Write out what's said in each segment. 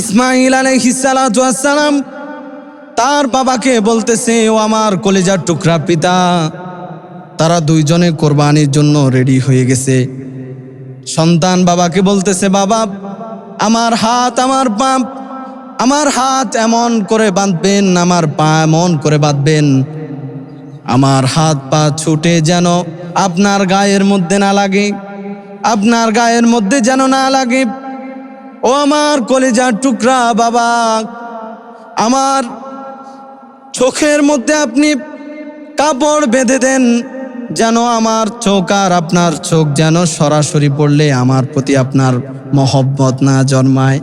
ইসমাইল আলহিসালাম তার বাবাকে বলতেছে, ও আমার কলেজার টুকরা পিতা, তারা দুইজনে কোরবানির জন্য রেডি হয়ে গেছে। সন্তান বাবাকে বলতেছে, বাবা, আমার হাত, আমার পা আমার হাত এমন করে বাঁধবেন, আমার পা এমন করে বাঁধবেন। আমার হাত পা ছুটে যেন আপনার গায়ের মধ্যে না লাগে, আপনার গায়ের মধ্যে যেন না লাগে। ও আমার কলেজার টুকরা বাবা, আমার চোখের মধ্যে আপনি কাপড় বেঁধে দেন যেন আমার চোখ আর আপনার চোখ যেন সরাসরি পড়লে আমার প্রতি আপনার মহব্বত না জন্মায়,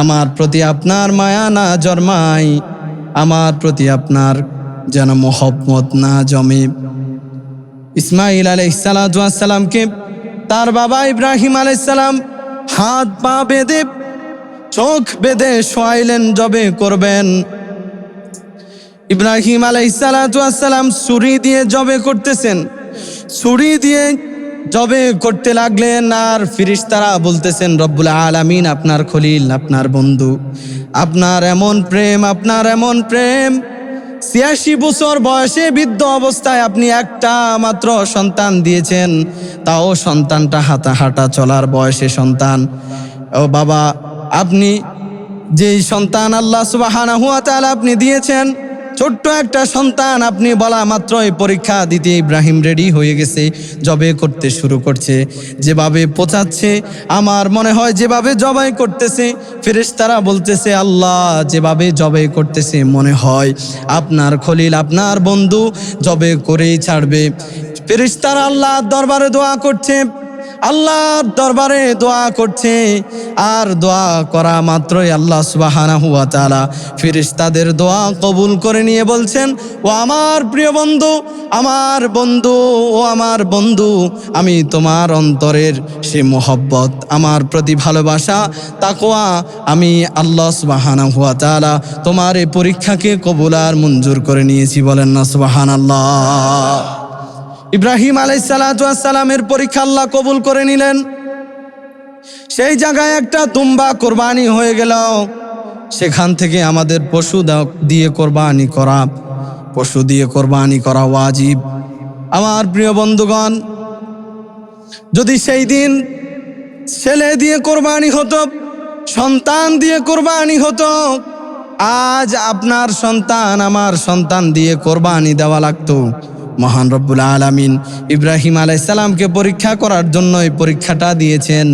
আমার প্রতি আপনার মায়া না জন্মায়, আমার প্রতি আপনার যেন মহব্বত না জমে। ইসমাইল আলাইসালামকে তার বাবা ইব্রাহিম আলাইসালাম হাত পা বেঁধে চোখ বেঁধে শোয়াইলেন, জবে করবেন। ইব্রাহিম আলাইসালাম ছুরি দিয়ে জবে করতেছেন। ছুরি দিয়ে জবে করতে লাগলেন আর ফিরিস্তারা বলতেছেন, রব্বুল আলামিন, আপনার খলিল, আপনার বন্ধু, আপনার এমন প্রেম, আপনার এমন প্রেম। ছিয়াশি বছর বয়সে বৃদ্ধ অবস্থায় আপনি একটা মাত্র সন্তান দিয়েছেন। তাও সন্তানটা হাতা হাঁটা চলার বয়সে সন্তান। ও বাবা, আপনি যেই সন্তান আল্লাহ সুবাহানা হুয়া আপনি দিয়েছেন ছোট্ট একটা সন্তান আপনি বলা মাত্র মাত্রই পরীক্ষা দিতে ইব্রাহিম রেডি হয়ে গেছে জবে করতে শুরু করছে। যেভাবে পচাচ্ছে আমার মনে হয় যেভাবে জবাই করতেছে, ফেরেশতারা বলতেছে, আল্লাহ, যেভাবে জবে করতেছে মনে হয় আপনার খলিল, আপনার বন্ধু জবে করেই ছাড়বে। ফেরেশতারা আল্লাহ দরবারে দোয়া করছে। আল্লাহর দরবারে দোয়া করছে। আর দোয়া করা মাত্রই আল্লাহ সুবাহানা হুয়া তালা ফিরিস্তাদের দোয়া কবুল করে নিয়ে বলছেন, ও আমার প্রিয় বন্ধু, আমার বন্ধু, ও আমার বন্ধু, আমি তোমার অন্তরের সে মোহব্বত, আমার প্রতি ভালোবাসা তাকোয়া আমি আল্লাহ সুবাহানা হুয়া তালা তোমার এই পরীক্ষাকে কবুল আর মঞ্জুর করে নিয়েছি। বলেন না সুবাহান আল্লাহ ইব্রাহিম আলাইসালামের পরীক্ষা আল্লাহ কবুল করে নিলেন। সেই জায়গায় একটা তুম্বা কোরবানি হয়ে গেল। সেখান থেকে আমাদের পশু দিয়ে কোরবানি করা। পশু দিয়ে কোরবানি করা ওয়াজিব। আমার প্রিয় বন্ধুগণ, যদি সেই দিন ছেলে দিয়ে কোরবানি হতো, সন্তান দিয়ে কোরবানি হতো, আজ আপনার সন্তান আমার সন্তান দিয়ে কোরবানি দেওয়া লাগতো। মহান রব্বুল আলামিন ইব্রাহিম আলাইসালামকে পরীক্ষা করার জন্য এই পরীক্ষাটা দিয়েছেন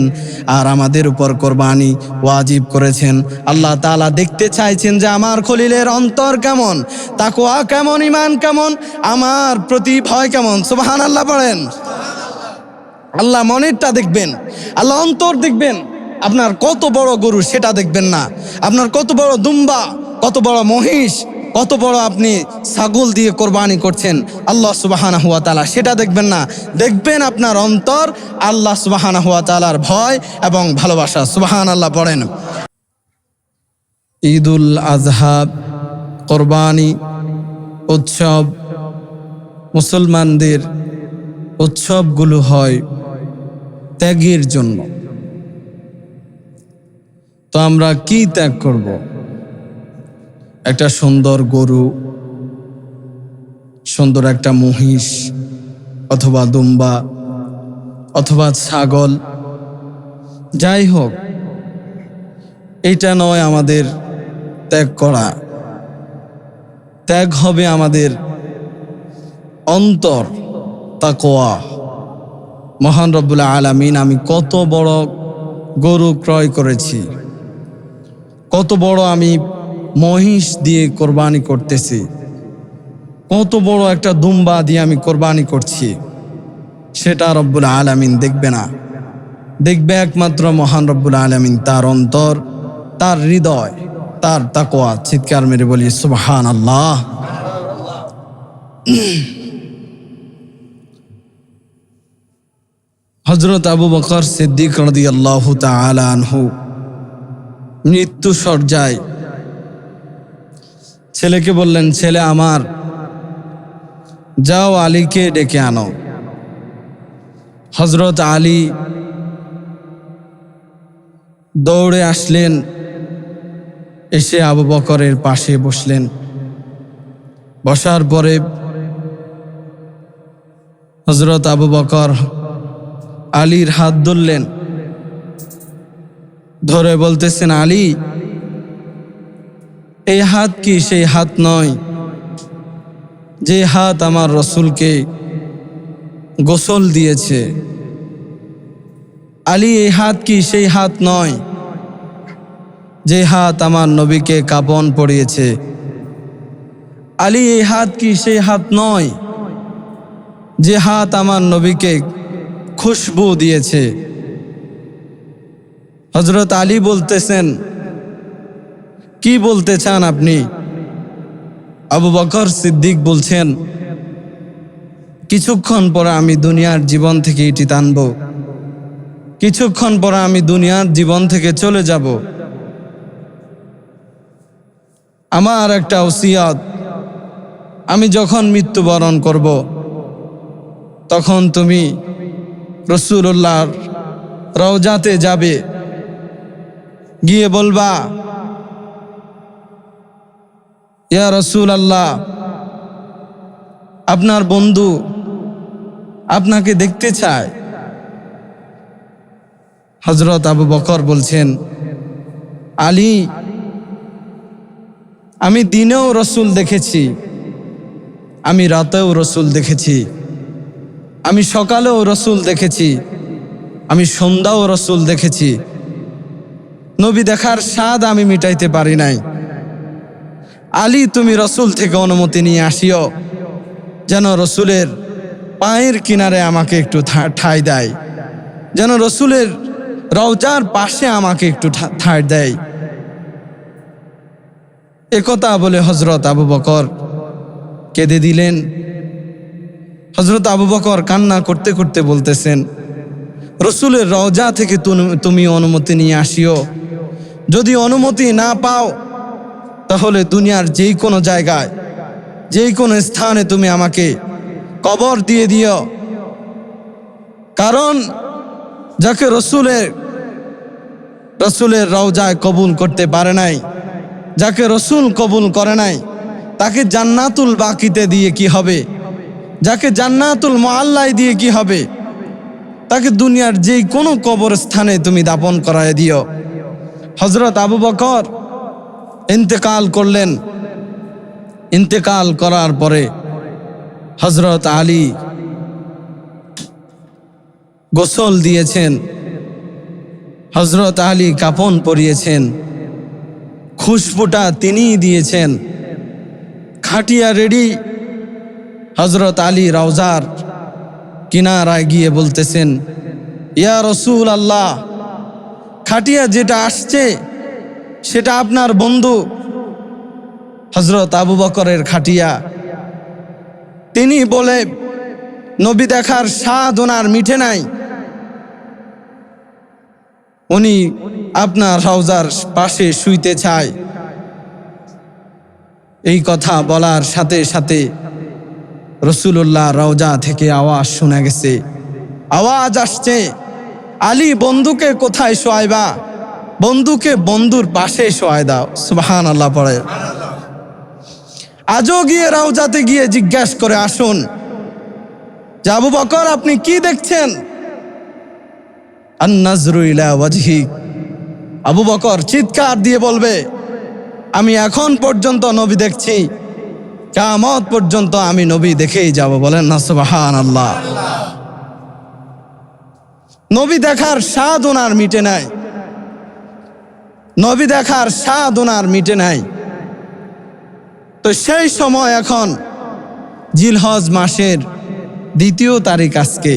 আর আমাদের উপর কোরবানি ওয়াজিব করেছেন। আল্লাহ তাআলা দেখতে চাইছেন যে আমার খলিলের অন্তর কেমন তাকোয়া কেমন ইমান কেমন, আমার প্রতি ভয় কেমন? সুবাহান আল্লাহ পড়েন। আল্লাহ মনেরটা দেখবেন, আল্লাহ অন্তর দেখবেন, আপনার কত বড় গরু সেটা দেখবেন না। আপনার কত বড় দুম্বা, কত বড় মহিষ কত বড় আপনি ছাগল দিয়ে কোরবানি করছেন। আল্লাহ সুবাহানা হুয়া তালা সেটা দেখবেন না। দেখবেন আপনার অন্তর আল্লাহ সুবাহানা হুয়া তালার ভয় এবং ভালোবাসা। সুবাহান আল্লাহ পড়েন। ঈদুল আজহা, কোরবানি উৎসব, মুসলমানদের উৎসবগুলো হয় ত্যাগের জন্য। তো আমরা কি ত্যাগ করব? একটা সুন্দর গরু, সুন্দর একটা মহিষ, অথবা দুম্বা, অথবা ছাগল, যাই হোক, এটা নয় আমাদের ত্যাগ করা। ত্যাগ হবে আমাদের অন্তর তা তাকোয়া। মহান রব্বুল্লাহ আলামিন, আমি কত বড় গরু ক্রয় করেছি। কত বড় আমি মহিষ দিয়ে কোরবানি করতেছি। কত বড় একটা দুম্বা দিয়ে আমি কোরবানি করছি। সেটা রব্বুল আলামিন দেখবে না। দেখবে একমাত্র মহান রব্বুল আলামিন, তার অন্তর, তার হৃদয়, তার তাকোয়া চিৎকার মেরে বলি সুবহান আল্লাহ হজরত আবু বকর সিদ্দিক রদি আল্লাহ আনহু মৃত্যু সজ্জায় ছেলেকে বললেন, ছেলে আমার, যাও আলীকে ডেকে আনো। হজরত আলী দৌড়ে আসলেন, এসে আবু বকরের পাশে বসলেন। বসার পরে হজরত আবু বকর আলীর হাত ধরলেন। ধরে বলতেছেন, আলী এই হাত কি সেই হাত নয়? যে হাত আমার রসুলকে গোসল দিয়েছে। আলী, এই হাত কি সেই হাত নয়? যে হাত আমার নবীকে কাপন পড়িয়েছে। আলী, এই হাত কি সেই হাত নয়? যে হাত আমার নবীকে খুশবু দিয়েছে। হজরত আলী বলতেছেন কি বলতে চান আপনি? আবু বকর সিদ্দিক বলছেন, কিছুক্ষণ পরে আমি দুনিয়ার জীবন থেকে এটি টানব। কিছুক্ষণ পরে আমি দুনিয়ার জীবন থেকে চলে যাব। আমার একটা ওসিয়াত, আমি যখন মৃত্যুবরণ করব, তখন তুমি রসুল্লাহর রওজাতে যাবে। গিয়ে বলবা ইয়া রসুল আল্লাহ আপনার বন্ধু আপনাকে দেখতে চায়। হজরত আবু বকর বলছেন, আলী, আমি দিনেও রসুল দেখেছি, আমি রাতেও রসুল দেখেছি, আমি সকালেও রসুল দেখেছি, আমি সন্ধ্যাও রসুল দেখেছি। নবী দেখার স্বাদ আমি মিটাইতে পারি নাই। আলী, তুমি রসুল থেকে অনুমতি নিয়ে আসিও। যেন রসুলের পায়ের কিনারে আমাকে একটু ঠাঁই দেয়। যেন রসুলের রওজার পাশে আমাকে একটু ঠাঁই দেয়। একথা বলে হজরত আবু বকর কেঁদে দিলেন। হজরত আবু বকর কান্না করতে করতে বলতেছেন, রসুলের রওজা থেকে তুমি অনুমতি নিয়ে আসিও। যদি অনুমতি না পাও তাহলে দুনিয়ার যেই কোনো জায়গায় যেই কোনো স্থানে তুমি আমাকে কবর দিয়ে দিও। কারণ যাকে রসুলের রসুলের রওজায় কবুল করতে পারে নাই, যাকে রসুল কবুল করে নাই, তাকে জান্নাতুল বাকিতে দিয়ে কি হবে? যাকে জান্নাতুল মোয়াল্লাই দিয়ে কি হবে? তাকে দুনিয়ার যেই কোনো কবর স্থানে তুমি দাপন করায় দিও। হজরত আবু বকর ইন্তেকাল করলেন। ইন্তেকাল করার পরে হজরত আলী গোসল দিয়েছেন। হজরত আলী কাপন পরিয়েছেন। খুশবুটা তিনিই দিয়েছেন। খাটিয়া রেডি হজরত আলী রওজার কিনারায় গিয়ে বলতেছেন, ইয়া রসুল আল্লাহ, খাটিয়া যেটা আসছে সেটা আপনার বন্ধু হজরত আবু বকরের খাটিয়া। তিনি বলে, নবী দেখার স্বাদ ওনার মিঠে নাই। উনি আপনার রওজার পাশে শুইতে চায়। এই কথা বলার সাথে সাথে রসুল্লাহ রওজা থেকে আওয়াজ শোনা গেছে। আওয়াজ আসছে, আলী বন্ধুকে কোথায় শোয়াইবা? বন্ধুকে বন্ধুর পাশে শোয়াই দাও। সুবাহান আল্লাহ পড়ে। আজও গিয়ে রাউজাতে গিয়ে জিজ্ঞাস করে, আসুন আবু বকর, আপনি কি দেখছেন? আবু বকর চিৎকার দিয়ে বলবে, আমি এখন পর্যন্ত নবী দেখছি। কামত পর্যন্ত আমি নবী দেখেই যাব। বলেন না সুবাহান আল্লাহ নবী দেখার স্বাদ ওনার মিটে নাই। নবী দেখার স্বাদ ওনার মিটে নাই। তো সেই সময় এখন জিলহজ মাসের দ্বিতীয় তারিখ আজকে।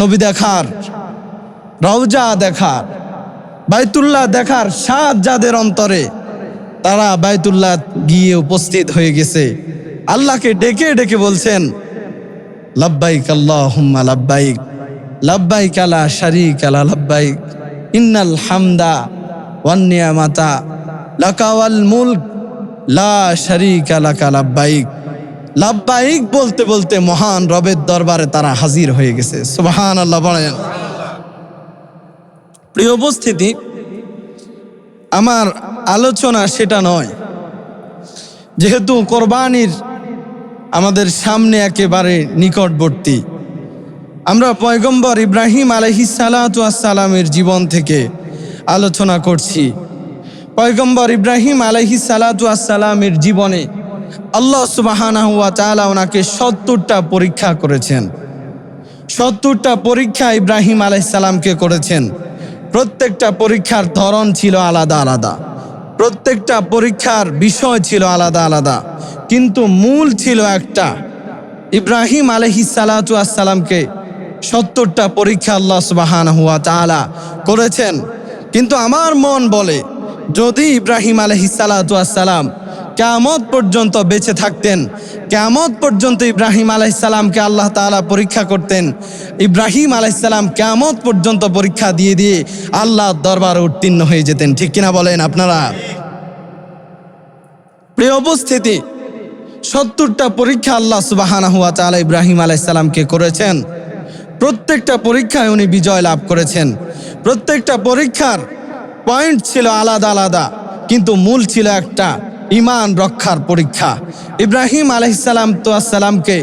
নবী দেখার, রওজা দেখার, বাইতুল্লাহ দেখার স্বাদ যাদের অন্তরে তারা বাইতুল্লাহ গিয়ে উপস্থিত হয়ে গেছে। আল্লাহকে ডেকে ডেকে বলছেন, লাব্বাইক আল্লাহুম্মা লাব্বাইক লাব্বাইক আলা শারিক আলা লাব্বাইক। ইন্নাল হামদা ওয়ান নিয়ামাতা লাকা মুলক, লা শারিকা লাকা লাব্বাইক। লাব্বাইক বলতে বলতে মহান রবের দরবারে তারা হাজির হয়ে গেছে। সুবহান আল্লাহ বলেন। প্রিয় উপস্থিতি, আমার আলোচনা সেটা নয়। যেহেতু কোরবানির আমাদের সামনে একেবারে নিকটবর্তী আমরা পয়গম্বর ইব্রাহিম আলহি সালামের জীবন থেকে আলোচনা করছি। পয়গম্বর ইব্রাহিম আলহি সালামের জীবনে আল্লাহ সুবাহানা হুয়া তালা ওনাকে সত্তরটা পরীক্ষা করেছেন। সত্তরটা পরীক্ষা ইব্রাহিম আলাইসালামকে করেছেন। প্রত্যেকটা পরীক্ষার ধরন ছিল আলাদা আলাদা। প্রত্যেকটা পরীক্ষার বিষয় ছিল আলাদা আলাদা। কিন্তু মূল ছিল একটা। ইব্রাহিম আলহি সালাতামকে সত্তরটা পরীক্ষা আল্লাহ সুবাহান হুয়া তালা করেছেন। কিন্তু আমার মন বলে, যদি ইব্রাহিম আলহি সালাতাম কেমত পর্যন্ত বেঁচে থাকতেন কেমত পর্যন্ত ইব্রাহিম আলাইসালামকে আল্লাহ তাআলা পরীক্ষা করতেন, ইব্রাহিম আলাইসালাম কেমত পর্যন্ত পরীক্ষা দিয়ে দিয়ে আল্লাহ দরবার উত্তীর্ণ হয়ে যেতেন। ঠিক কিনা বলেন আপনারা? প্রিয় উপস্থিতি, সত্তরটা পরীক্ষা আল্লাহ সুবাহানা হুয়া তাআলা ইব্রাহিম আলাইসালামকে করেছেন। প্রত্যেকটা পরীক্ষায় উনি বিজয় লাভ করেছেন। প্রত্যেকটা পরীক্ষার পয়েন্ট ছিল আলাদা আলাদা, কিন্তু মূল ছিল একটা, ইমান রক্ষার পরীক্ষা। ইব্রাহিম আলহিসাল্লাম তো আসসালামকে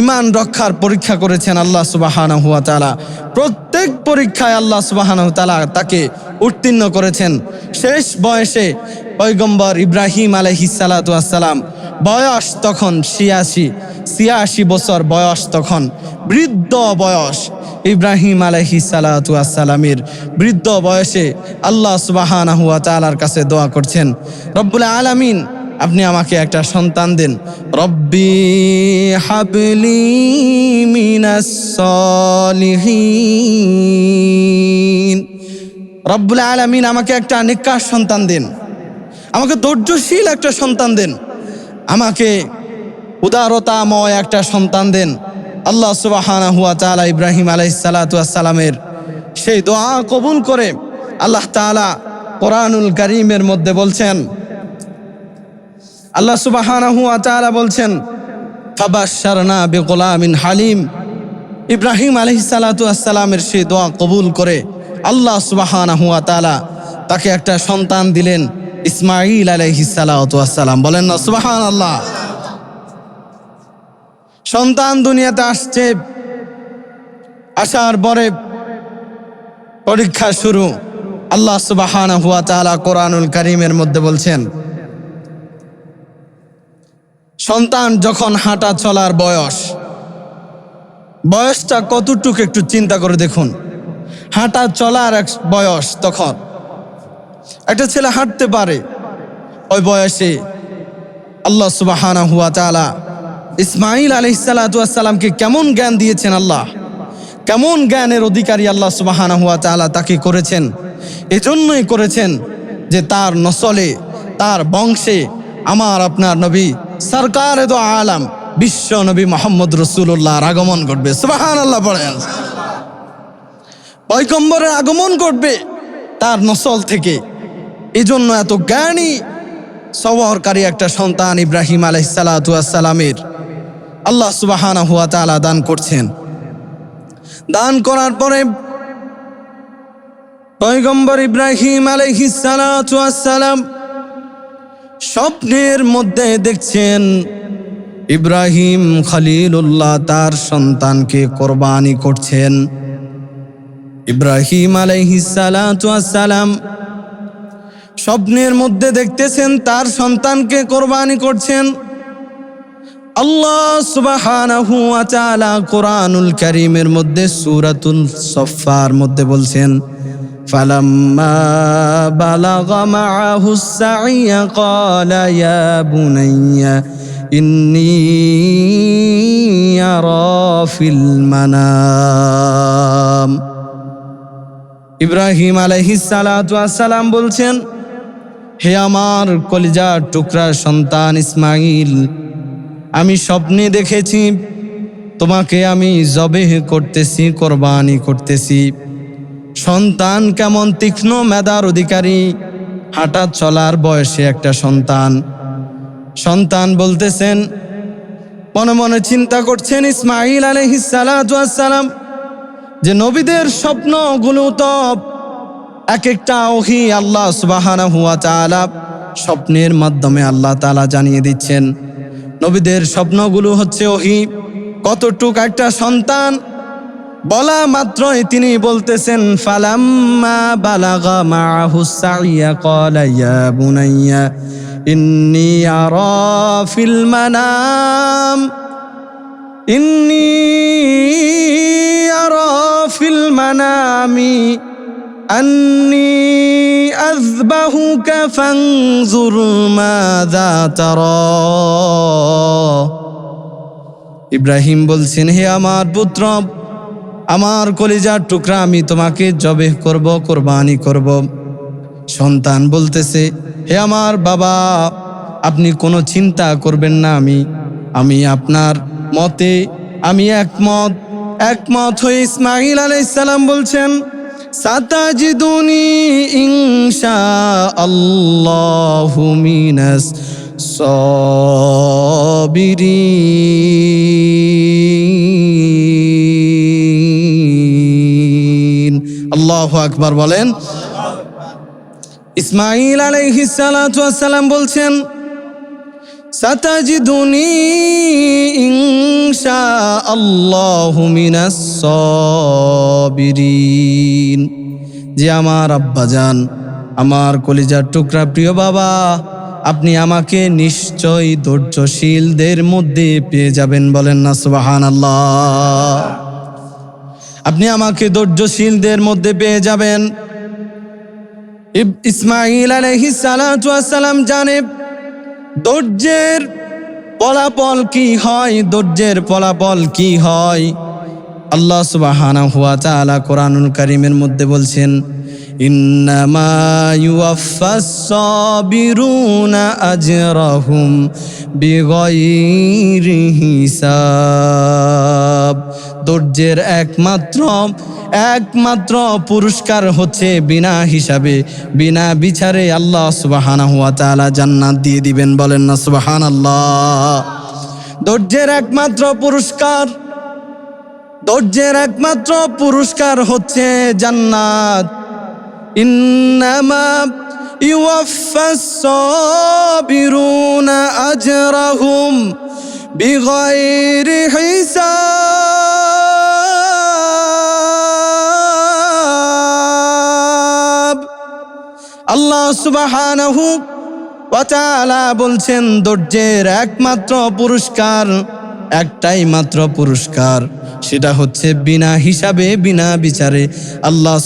ইমান রক্ষার পরীক্ষা করেছেন আল্লাহ সুবাহানা হুয়া তালা প্রত্যেক পরীক্ষায় আল্লাহ সুবাহানা তালা তাকে উত্তীর্ণ করেছেন। শেষ বয়সে পৈগম্বর ইব্রাহিম আলহিসাল্লাম বয়স তখন ছিয়াশি ছিয়াশি বছর বয়স তখন। বৃদ্ধ বয়স, ইব্রাহিম আলহি সালাতামের বৃদ্ধ বয়সে আল্লাহ সুবাহানা হুয়া তালার কাছে দোয়া করছেন, রব্বুল আলামিন, আপনি আমাকে একটা সন্তান দেন। রব্বি হাবলি মিনাস সলিহিন। রব্বুল আলামিন আমাকে একটা নিকাশ সন্তান দেন। আমাকে ধৈর্যশীল একটা সন্তান দেন। আমাকে উদারতাময় একটা সন্তান দেন। আল্লাহ সুবাহানা হুয়া তালা ইব্রাহিম আলাইসালাতামের সেই দোয়া কবুল করে আল্লাহ তালা কোরআনুল করিমের মধ্যে বলছেন, আল্লাহ সুবাহানা হুয়া তালা বলছেন ফাবাসারনা বেগোলামিন হালিম। ইব্রাহিম আলহিসালাতামের সেই দোয়া কবুল করে আল্লাহ সুবাহানা হুয়া তালা তাকে একটা সন্তান দিলেন। ইসমাইল আলহিসাল্লাম বলেন না সুবাহান আল্লাহ সন্তান দুনিয়াতে আসছে, আসার পরে পরীক্ষা শুরু। আল্লাহ সুবাহানা হুয়া তালা কোরআনুল করিমের মধ্যে বলছেন, সন্তান যখন হাঁটা চলার বয়স, বয়সটা কতটুকু একটু চিন্তা করে দেখুন। হাঁটা চলার এক বয়স তখন। একটা ছেলে হাঁটতে পারে ওই বয়সে আল্লাহ সুবাহানা হুয়া তালা ইসমাইল আলহিসাল্লাতুয়াসাল্লামকে কেমন জ্ঞান দিয়েছেন আল্লাহ? কেমন জ্ঞানের অধিকারী আল্লাহ সুবাহানা হুয়া তালা তাকে করেছেন? এজন্যই করেছেন যে তার নসলে, তার বংশে আমার আপনার নবী সরকার এত আলাম, বিশ্ব নবী মোহাম্মদ রসুল্লাহর আগমন ঘটবে। সুবাহান আল্লাহ পড়েন। পয়কম্বরের আগমন ঘটবে। তার নসল থেকে। এজন্য এত জ্ঞানী সবরকারী একটা সন্তান ইব্রাহিম আলহিসালামের আল্লাহ সুবাহানা হুয়া তালা দান করছেন। দান করার পরে পয়গম্বর ইব্রাহিম আলহিসালাম স্বপ্নের মধ্যে দেখছেন ইব্রাহিম খলিলুল্লাহ তার সন্তানকে কোরবানি করছেন। ইব্রাহিম আলাইহিসালাম স্বপ্নের মধ্যে দেখতেছেন তার সন্তানকে কোরবানি করছেন আল্লাহ সুবাহানাহু ওয়া তাআলা কোরআনুল কারীমের মধ্যে সূরাতুল সফফার মধ্যে বলছেন فلما بلغ معه السعي قال يا بني إني أرى في المنام ইব্রাহিম আলহিসালাম বলছেন, হে আমার কলিজার টুকরা সন্তান ইসমাইল আমি স্বপ্নে দেখেছি, তোমাকে আমি জবে করতেছি, কোরবানি করতেছি। সন্তান কেমন তীক্ষ্ণ মেধার অধিকারী, হাঁটা চলার বয়সে একটা সন্তান। সন্তান বলতেছেন, মনে মনে চিন্তা করছেন ইসমাইল আলহিসালাম যে নবীদের স্বপ্নগুলো তো এক একটা ওহি আল্লাহ সুবাহানা হুয়া তাআলা স্বপ্নের মাধ্যমে আল্লাহ তালা জানিয়ে দিচ্ছেন। নবীদের স্বপ্নগুলো হচ্ছে ওহি, কতটুক একটা সন্তান? বলা মাত্রই তিনি বলতেছেন, ফালাম্মা ক্বালা বুনাইয়া, ইন্নী আরা ইন্নী ফিল মানামি أني أذبحك فانظر ماذا ترى ইব্রাহিম বলছেন হে আমার পুত্র আমার কলিজার টুকরা আমি তোমাকে জবে করব কোরবানি করব সন্তান বলতেছে হে আমার বাবা আপনি কোনো চিন্তা করবেন না আমি আমি আপনার মতে আমি একমত একমত হয়ে ইসমাইল আলাইসালাম বলছেন, সাতাজিদুনি ইনশা আল্লাহু মিনাস সাবিরিন। আল্লাহু আকবার বলেন। ইসমাইল আলাইহিস সালাতু ওয়াসসালাম বলছেন সাতাজিদুনি ইনশা আল্লাহু মিনাস সাবিরিন। যে আমার আব্বাজান আমার কলিজার টুকরা প্রিয় বাবা, আপনি আমাকে নিশ্চয়ই ধৈর্যশীলদের মধ্যে পেয়ে যাবেন বলেন না সুবাহান আল্লাহ আপনি আমাকে ধৈর্যশীলদের মধ্যে পেয়ে যাবেন। ইসমাইল ওয়াসসালাম জানে ধৈর্যের ফলাফল কি হয়? ধৈর্যের ফলাফল কি হয়? আল্লাহ সুবাহানা হুয়া তাআলা কোরআনুল করিমের মধ্যে বলছেন ইন্নামা ইউয়াফাস সাবিরুনা আজরাহুম বিগাইরি হিসাব ধৈর্যের একমাত্র একমাত্র পুরস্কার হচ্ছে বিনা হিসাবে, বিনা বিচারে আল্লাহ সুবাহানা হুয়া তাআলা জান্নাত দিয়ে দিবেন। বলেন না সুবাহান আল্লাহ ধৈর্যের একমাত্র পুরস্কার, ধৈর্যের একমাত্র পুরস্কার হচ্ছে জান্নাত। ইন্নামা ইউয়াফাস সাবিরুনা আজরাহুম বিগাইরি হিসাব আল্লাহ সুবহানাহু ওয়া তাআলা বলছেন ধৈর্যের একমাত্র পুরস্কার একটাই মাত্র পুরস্কার, সেটা হচ্ছে বিনা হিসাবে, বিনা বিচারে আল্লাহ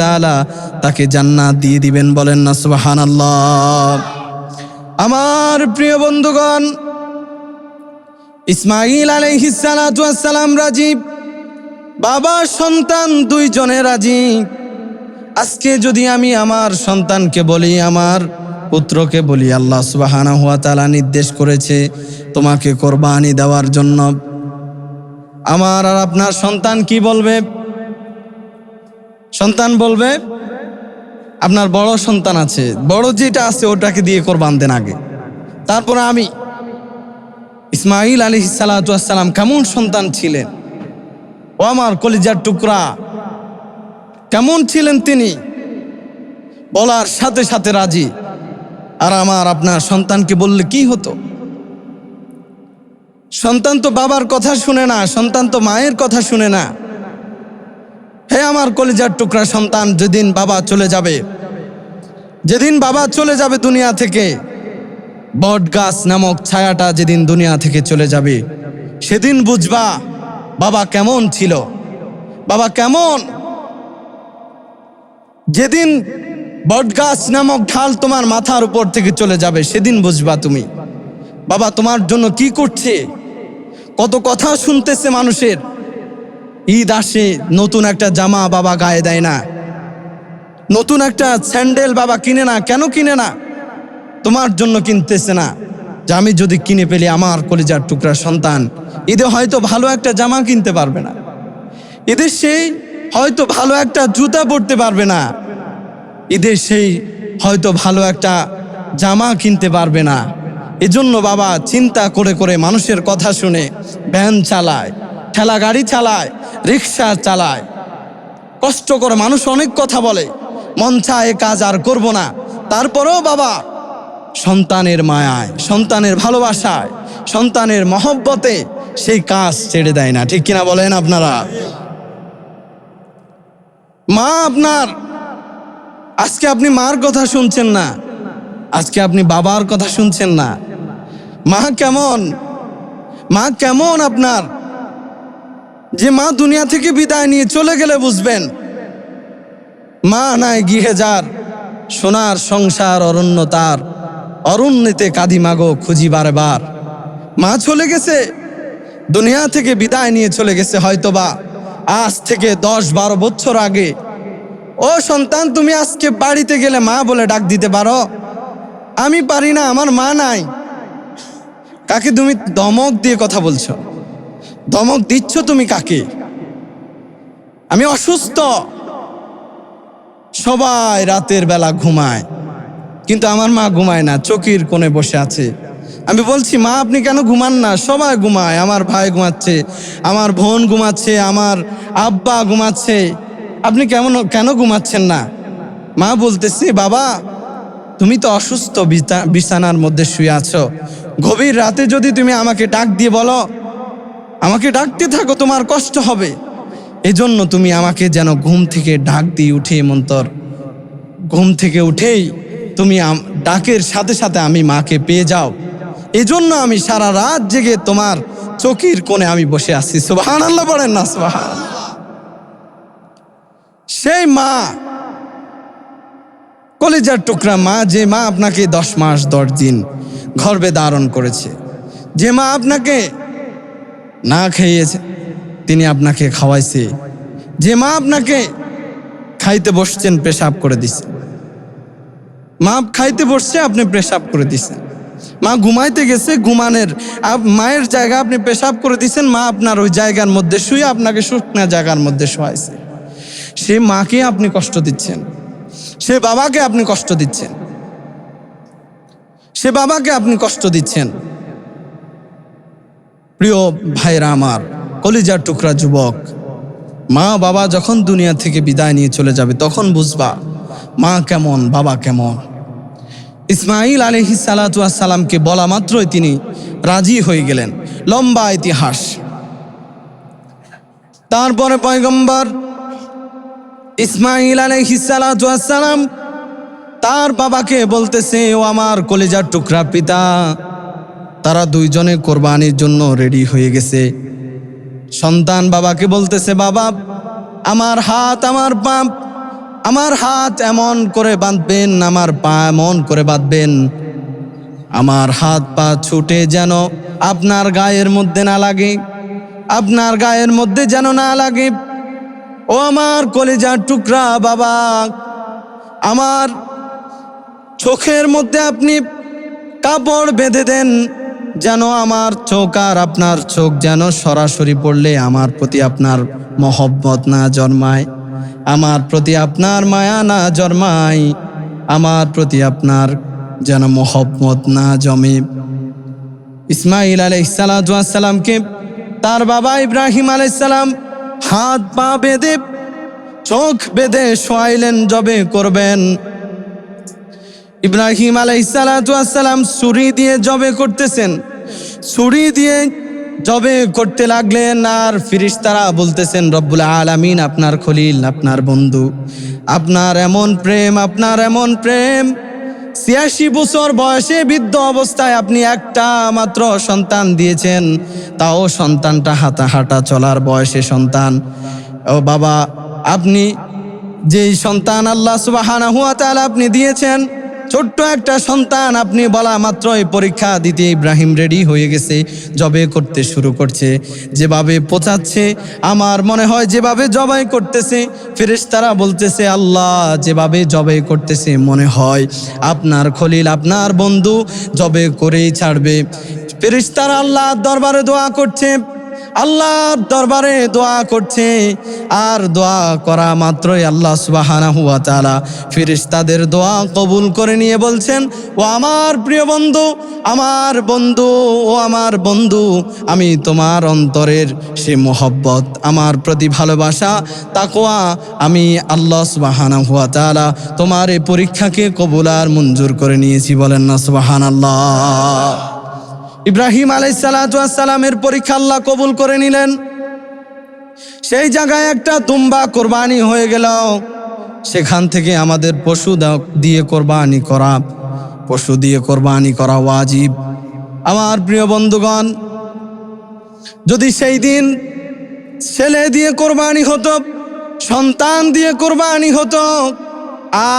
তাআলা তাকে জান্নাত দিয়ে দিবেন বলেন না সুবহানাল্লাহ। আমার প্রিয় বন্ধুগণ ইসমাইল আলাইহিস সালাতু সালাম রাজীব বাবা সন্তান দুইজনে রাজি। আজকে যদি আমি আমার সন্তানকে বলি, আমার পুত্রকে বলি, আল্লাহ সুবাহানা হুয়া তালা নির্দেশ করেছে তোমাকে কোরবানি দেওয়ার জন্য। আমার আর আপনার সন্তান কি বলবে? সন্তান বলবে, আপনার বড় সন্তান আছে, বড় যেটা আছে ওটাকে দিয়ে কোরবান দেন আগে। তারপরে আমি ইসমাইল আলী সালাতাম কেমন সন্তান ছিলেন? ও আমার কলিজার টুকরা। কেমন ছিলেন তিনি? বলার সাথে সাথে রাজি। আর আমার আপনার সন্তানকে বললে কি হতো? সন্তান তো বাবার কথা শুনে না, সন্তান তো মায়ের কথা শুনে না। হে আমার কলিজার টুকরা সন্তান, যেদিন বাবা চলে যাবে, যেদিন বাবা চলে যাবে দুনিয়া থেকে, বট গাছ নামক ছায়াটা যেদিন দুনিয়া থেকে চলে যাবে, সেদিন বুঝবা বাবা কেমন ছিল। বাবা কেমন? যেদিন বটগাছ নামক ঢাল তোমার মাথার উপর থেকে চলে যাবে, সেদিন বুঝবা তুমি। বাবা, তোমার জন্য কি করছে? কত কথা শুনতেছে মানুষের। ঈদ আসে, নতুন একটা জামা বাবা গায়ে দেয় না। নতুন একটা স্যান্ডেল বাবা কিনে না, কেন কিনে না? তোমার জন্য কিনতেছে না। যে আমি যদি কিনে পেলে আমার কলেজার টুকরা সন্তান, ঈদে হয়তো ভালো একটা জামা কিনতে পারবে না। ঈদের সেই হয়তো ভালো একটা জুতা পরতে পারবে না। ঈদের সেই হয়তো ভালো একটা জামা কিনতে পারবে না। এজন্য বাবা চিন্তা করে করে মানুষের কথা শুনে ভ্যান চালায়, ঠেলা গাড়ি চালায়, রিক্সা চালায়। কষ্ট করে মানুষ অনেক কথা বলে, মন চায় কাজ আর করব না। তারপরেও বাবা সন্তানের মায়ায়, সন্তানের ভালোবাসায়, সন্তানের মহব্বতে সেই কাজ ছেড়ে দেয় না। ঠিক কিনা বলেন আপনারা? মা আপনার আজকে আপনি মার কথা শুনছেন না। আজকে আপনি বাবার কথা শুনছেন না। মা কেমন? মা কেমন আপনার? যে মা দুনিয়া থেকে বিদায় নিয়ে চলে গেলে বুঝবেন। মা নাই গৃহে যার সোনার সংসার অরণ্য তার। অরণ্যতে কাদি মাগো খুঁজি বারবার। মা চলে গেছে। দুনিয়া থেকে বিদায় নিয়ে চলে গেছে হয়তোবা। আজ থেকে দশ বারো বছর আগে ও সন্তান, তুমি আজকে বাড়িতে গেলে মা বলে ডাক দিতে পারো? আমি পারি না, আমার মা নাই। কাকে তুমি দমক দিয়ে কথা বলছো? দমক দিচ্ছ তুমি কাকে? আমি অসুস্থ। সবাই রাতের বেলা ঘুমায়, কিন্তু আমার মা ঘুমায় না, চকির কোণে বসে আছে। আমি বলছি, মা, আপনি কেন ঘুমান না? সবাই ঘুমায়, আমার ভাই ঘুমাচ্ছে, আমার বোন ঘুমাচ্ছে, আমার আব্বা ঘুমাচ্ছে। আপনি কেমন কেন ঘুমাচ্ছেন না? মা বলতেছি, বাবা, তুমি তো অসুস্থ বিছা- বিছানার মধ্যে শুয়ে আছো। গভীর রাতে যদি তুমি আমাকে ডাক দিয়ে বলো, আমাকে ডাকতে থাকো, তোমার কষ্ট হবে। এজন্য তুমি আমাকে যেন ঘুম থেকে ডাক দিয়ে উঠে মন্তর ঘুম থেকে উঠেই তুমি ডাকের সাথে সাথে আমি মাকে পেয়ে যাও। এজন্য আমি সারা রাত জেগে তোমার চকির কোণে আমি বসে আছি। সুবাহান আল্লাহ পড়েন না, সুবাহান সেই মা। কলেজার টুকরা মা, যে মা আপনাকে দশ মাস দশ দিন গর্ভে ধারণ করেছে, যে মা আপনাকে না খাইয়েছে তিনি আপনাকে খাওয়াইছে, যে মা আপনাকে খাইতে বসছেন, পেশাব করে দিছে। মা খাইতে বসছে, আপনি পেশাব করে দিছেন। মা ঘুমাইতে গেছে, ঘুমানের মায়ের জায়গা আপনি পেশাব করে দিছেন, মা আপনার ওই জায়গার মধ্যে শুয়ে আপনাকে শুকনা জায়গার মধ্যে শোয়াইছে। সে মাকে আপনি কষ্ট দিচ্ছেন। সে বাবাকে আপনি কষ্ট দিচ্ছেন। সে বাবাকে আপনি কষ্ট দিচ্ছেন। প্রিয় ভাইরা আমার, কলিজার টুকরা যুবক, মা বাবা যখন দুনিয়া থেকে বিদায় নিয়ে চলে যাবে তখন বুঝবা মা কেমন, বাবা কেমন। ইসমাইল আলহি সালাতামকে বলা মাত্রই তিনি রাজি হয়ে গেলেন। লম্বা ইতিহাস। তারপরে পয়গম্বর ইসমাইল আলহি সালাতাম তার বাবাকে বলতেছে, ও আমার কলেজার টুকরা পিতা, তারা দুইজনে কোরবানির জন্য রেডি হয়ে গেছে। সন্তান বাবাকে বলতেছে, বাবা, আমার হাত, আমার পা আমার হাত এমন করে বাঁধবেন, আমার পা এমন করে বাঁধবেন। আমার হাত পা ছুটে যেন আপনার গায়ের মধ্যে না লাগে, আপনার গায়ের মধ্যে যেন না লাগে। ও আমার কলেজার টুকরা বাবা, আমার চোখের মধ্যে আপনি কাপড় বেঁধে দেন যেন আমার চোখ আর আপনার চোখ যেন সরাসরি পড়লে আমার প্রতি আপনার মহব্বত না জন্মায়, আমার প্রতি আপনার মায়া না জন্মায়, আমার প্রতি আপনার যেন মহব্বত না জমে। ইসমাইল আলাইসালামকে তার বাবা ইব্রাহিম আলাইসালাম হাত পা বেঁধে চোখ বেঁধে শোয়াইলেন, জবে করবেন। ইব্রাহিম আলাইসালাম ছুরি দিয়ে জবে করতেছেন। ছুরি দিয়ে জবে করতে লাগলেন আর ফিরিস্তারা বলতেছেন, রব্বুল আলামিন, আপনার খলিল, আপনার বন্ধু। আপনার এমন প্রেম, আপনার এমন প্রেম। ছিয়াশি বছর বয়সে বৃদ্ধ অবস্থায় আপনি একটা মাত্র সন্তান দিয়েছেন। তাও সন্তানটা হাতা হাঁটা চলার বয়সে সন্তান। ও বাবা, আপনি যেই সন্তান আল্লাহ সুবাহানা হুয়া আপনি দিয়েছেন ছোট্ট একটা সন্তান আপনি বলা মাত্র মাত্রই পরীক্ষা দিতে ইব্রাহিম রেডি হয়ে গেছে জবে করতে শুরু করছে। যেভাবে পচাচ্ছে আমার মনে হয় যেভাবে জবাই করতেছে, ফেরেশতারা বলতেছে, আল্লাহ, যেভাবে জবে করতেছে মনে হয় আপনার খলিল, আপনার বন্ধু জবে করেই ছাড়বে। ফেরেশতারা আল্লাহ দরবারে দোয়া করছে। আল্লাহর দরবারে দোয়া করছে। আর দোয়া করা মাত্রই আল্লাহ সুবাহানাহু ওয়া তাআলা ফেরেশতাদের দোয়া কবুল করে নিয়ে বলছেন, ও আমার প্রিয় বন্ধু, আমার বন্ধু, ও আমার বন্ধু, আমি তোমার অন্তরের সে মোহব্বত, আমার প্রতি ভালোবাসা তাকোয়া আমি আল্লাহ সুবাহানাহু হুয়া তাআলা তোমার এই পরীক্ষাকে কবুল আর মঞ্জুর করে নিয়েছি। বলেন না সুবহানাল্লাহ। ইব্রাহিম আলাইসালামের পরীক্ষা আল্লাহ কবুল করে নিলেন। সেই জায়গায় একটা তুম্বা কোরবানি হয়ে গেল। সেখান থেকে আমাদের পশু দিয়ে কোরবানি করা, পশু দিয়ে কোরবানি করা ওয়াজিব। আমার প্রিয় বন্ধুগণ, যদি সেই দিন ছেলে দিয়ে কোরবানি হতো, সন্তান দিয়ে কোরবানি হতো,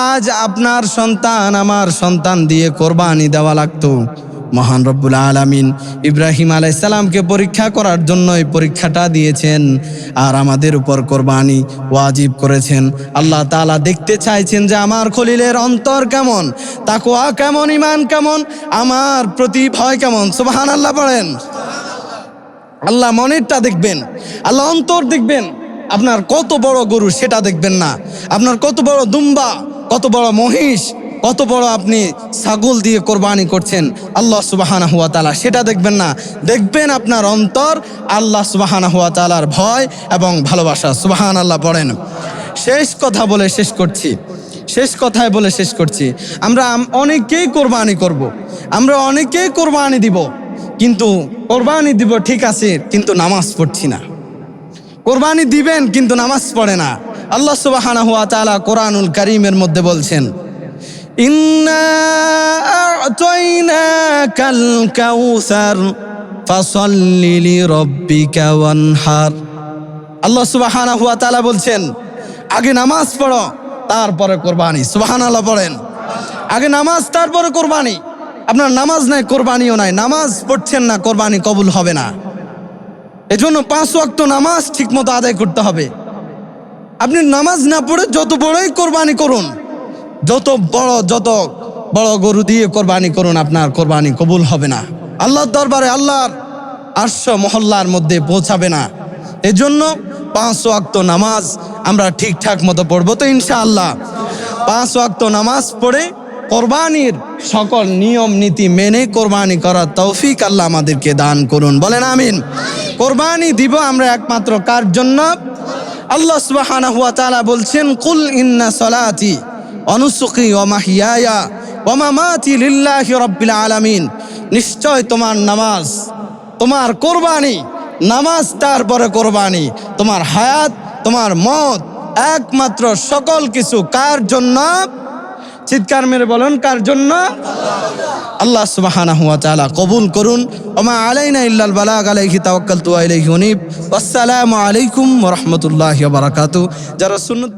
আজ আপনার সন্তান আমার সন্তান দিয়ে কোরবানি দেওয়া লাগতো। মহান রব্বুল আলামিন ইব্রাহিম আলাইসালামকে পরীক্ষা করার জন্য এই পরীক্ষাটা দিয়েছেন আর আমাদের উপর কোরবানি ওয়াজিব করেছেন। আল্লাহ তাআলা দেখতে চাইছেন যে আমার খলিলের অন্তর কেমন তাকোয়া কেমন ইমান কেমন, আমার প্রতি ভয় কেমন? সুবহান আল্লাহ পড়েন। আল্লাহ মনেরটা দেখবেন, আল্লাহ অন্তর দেখবেন, আপনার কত বড় গরু সেটা দেখবেন না। আপনার কত বড় দুম্বা, কত বড় মহিষ কত বড় আপনি ছাগল দিয়ে কোরবানি করছেন। আল্লাহ সুবাহানা হুয়া তালা সেটা দেখবেন না। দেখবেন আপনার অন্তর আল্লাহ সুবাহানা হুয়া তালার ভয় এবং ভালোবাসা। সুবাহান আল্লাহ পড়েন। শেষ কথা বলে শেষ করছি। শেষ কথায় বলে শেষ করছি। আমরা অনেকেই কোরবানি করব। আমরা অনেকেই কোরবানি দিব। কিন্তু কোরবানি দিব ঠিক আছে, কিন্তু নামাজ পড়ছি না। কোরবানি দিবেন, কিন্তু নামাজ পড়ে না। আল্লাহ সুবাহানা হুয়া তালা কোরআনুল কারীমের মধ্যে বলছেন ইন্না আ'তাইনাকাল কাউসার, ফাসাল্লি লিরাব্বিকা ওয়ানহার। আল্লাহ সুবাহানা হুয়া তাআলা বলছেন, আগে নামাজ পড়ো, তারপরে কোরবানি। সুবহানাল্লাহ পড়েন। আগে নামাজ, তারপরে কোরবানি। আপনার নামাজ নাই, কোরবানিও নাই। নামাজ পড়ছেন না, কোরবানি কবুল হবে না। এজন্য পাঁচ ওয়াক্ত নামাজ ঠিকমতো আদায় করতে হবে। আপনি নামাজ না পড়ে যত বড়ই কোরবানি করুন যত বড় যত বড় গরু দিয়ে কোরবানি করুন, আপনার কোরবানি কবুল হবে না। আল্লাহর দরবারে আল্লাহর আশ্ব মহল্লার মধ্যে পৌঁছাবে না। এজন্য পাঁচ ওয়াক্ত নামাজ আমরা ঠিকঠাক মতো পড়ব তো ইনশাআল্লাহ। পাঁচ ওয়াক্ত নামাজ পড়ে কোরবানির সকল নিয়ম, নীতি মেনে কোরবানি করার তৌফিক আল্লাহ আমাদেরকে দান করুন। বলেন আমিন। কোরবানি দিব আমরা একমাত্র কার জন্য? আল্লাহ তাআলা বলছেন, কুল ইন্না সলাতি অনুসুকি ওয়া মাহিয়ায়া, ওয়া মামাতি লিল্লাহি রাব্বিল আলামিন। নিশ্চয় তোমার নামাজ, তোমার কোরবানি, নামাজ তারপরে কোরবানি। তোমার হায়াত, তোমার মত, একমাত্র সকল কিছু কার জন্য? চিৎকার মেরে বলুন, কার জন্য? আল্লাহ সুবহানাহু ওয়া তাআলা কবুল করুন। ওমা আলাইনা ইল্লাল বালাগ আলাইহি তাওয়াক্কালতু ওয়া ইলাইহি উনীব। আসসালামু আলাইকুম ওয়া রাহমাতুল্লাহি ওয়া বারাকাতুহু। যারা সুন্নাত